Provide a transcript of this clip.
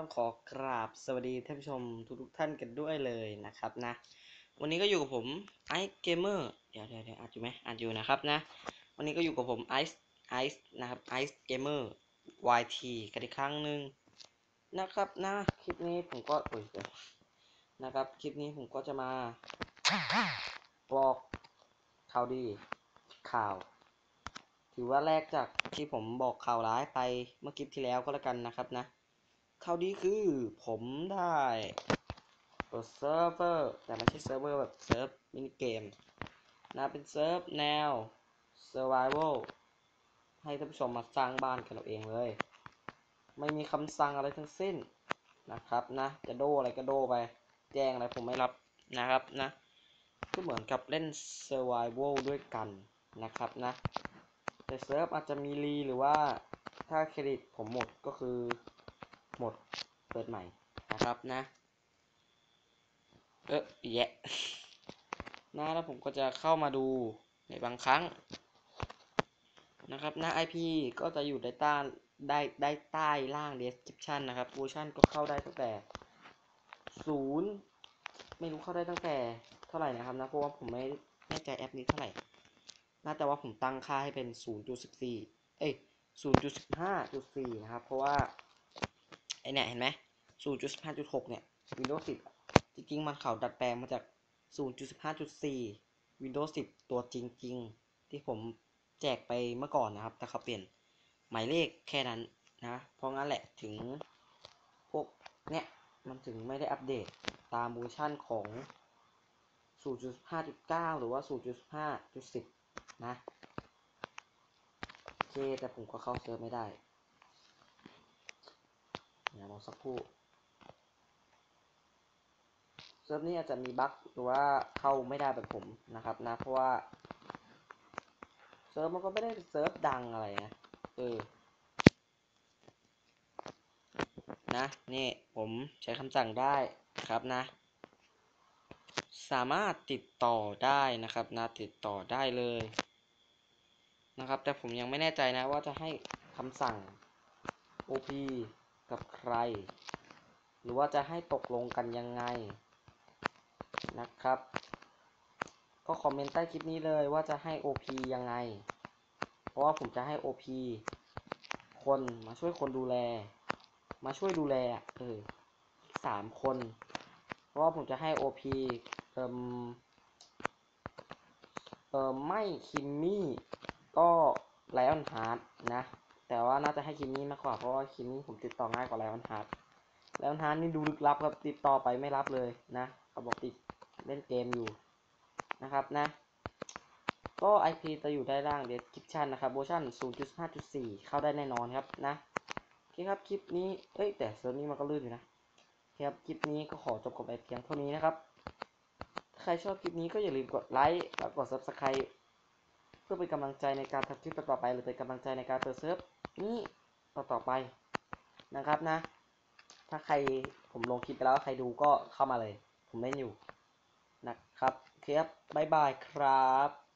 ต้องขอกราบสวัสดีท่านผู้ชมทุกๆท่านกันด้วยเลยนะครับนะ วันนี้ก็อยู่กับผมไอซ์เกมเมอร์เดี๋ยวเดี๋ยวเดี๋ยวอัดอยู่ไหมอัดอยู่นะครับนะ วันนี้ก็อยู่กับผมไอซ์ไอซ์นะครับไอซ์เกมเมอร์ YT กันอีกครั้งหนึ่งนะครับนะคลิปนี้ผมก็โอ้ยเดี๋ยวนะครับคลิปนี้ผมก็จะมาบอกข่าวดีข่าว ถือว่าแรกจากที่ผมบอกข่าวร้ายไปเมื่อคลิปที่แล้วก็แล้วกันนะครับนะ ข่าวดีคือผมได้เปิดเซิร์ฟเวอร์แต่ไม่ใช่เซิร์ฟเวอร์แบบเซิร์ฟมินิเกมนะเป็นเซิร์ฟแนว Survival ให้ท่านผู้ชมมาสร้างบ้านกันเอาเองเลย ไม่มีคำสั่งอะไรทั้งสิ้นนะครับนะ จะโดอะไรก็โดไป แจ้งอะไรผมไม่รับนะครับนะ ก็เหมือนกับเล่น Survival ด้วยกันนะครับนะ แต่เซิร์ฟอาจจะมีรีหรือว่าถ้าเครดิตผมหมดก็คือ หมด เปิดใหม่นะครับนะ เออแยะนะแล้วผมก็จะเข้ามาดูในบางครั้ง นะครับน้า IP ก็จะอยู่ได้ใต้ได้ได้ใต้ล่าง description นะครับเวอร์ชันก็เข้าได้ตั้งแต่ศูนย์ไม่รู้เข้าได้ตั้งแต่เท่าไหร่นะครับนะ เพราะว่าผมไม่แน่ใจแอปนี้เท่าไหร่น่าจะว่าผมตั้งค่าให้เป็น 0.14 เอ้ย 0.15.4 นะครับ เพราะว่า ไอเนี่ยเห็นไหม0.15.6เนี่ย Windows 10 จริงๆ มันเขาดัดแปลงมาจาก 0.15.4 Windows 10 ตัวจริง ๆ ที่ผมแจกไปเมื่อก่อนนะครับ แต่เขาเปลี่ยนหมายเลขแค่นั้นนะ เพราะงั้นแหละถึงพวกเนี่ย มันถึงไม่ได้อัปเดตตามเวอร์ชั่นของ 0.5.9 หรือว่า 0.5.10 นะ โอเค แต่ผมก็เข้าเซิร์ฟไม่ได้ สักครู่เซิร์ฟนี้อาจจะมีบั๊กหรือว่าเข้าไม่ได้แบบผมนะครับนะ เพราะว่าเซิร์ฟมันก็ไม่ได้เซิร์ฟดังอะไรนะเออนะนี่ผมใช้คำสั่งได้ครับนะ สามารถติดต่อได้นะครับนะติดต่อได้เลยนะครับ แต่ผมยังไม่แน่ใจนะว่าจะให้คำสั่ง OP กับใคร หรือว่าจะให้ตกลงกันยังไงนะครับ ก็คอมเมนต์ใต้คลิปนี้เลยว่าจะให้ OP ยังไง เพราะว่าผมจะให้ OP คนมาช่วยคนดูแล มาช่วยดูแลเออสามคน เพราะว่าผมจะให้ OP เอ่มเอ่อไม่คิมมี่ก็ไลออนฮาร์ดนะ แต่ว่าน่าจะให้คิมมี่มากกว่าเพราะว่าคิมมี่ผมติดต่อง่ายกว่าไลออนฮาร์ดไลออนฮาร์ดนี่ดูลึกลับครับติดต่อไปไม่รับเลยนะเขาบอกติดเล่นเกมอยู่นะครับนะ ก็ IP จะอยู่ได้ล่าง description นะครับเวอร์ชัน0.5.4 เข้าได้แน่นอนครับนะโอเคครับคลิปนี้เอ้ยแต่เซิร์ฟนี้มันก็ลื่นอยู่นะครับคลิปนี้ก็ขอจบกับไปเพียงเท่านี้นะครับถ้าใครชอบคลิปนี้ก็อย่าลืมกดไลค์แล้วกด subscribe เพื่อเป็นกำลังใจในการทำคลิปต่อไป หรือเป็นกำลังใจในการเปิดเซิร์ฟ นี้ต่อๆไปนะครับนะ ถ้าใครผมลงคลิปไปแล้วใครดูก็เข้ามาเลย ผมเล่นอยู่นะครับเคลียบบายบายครับ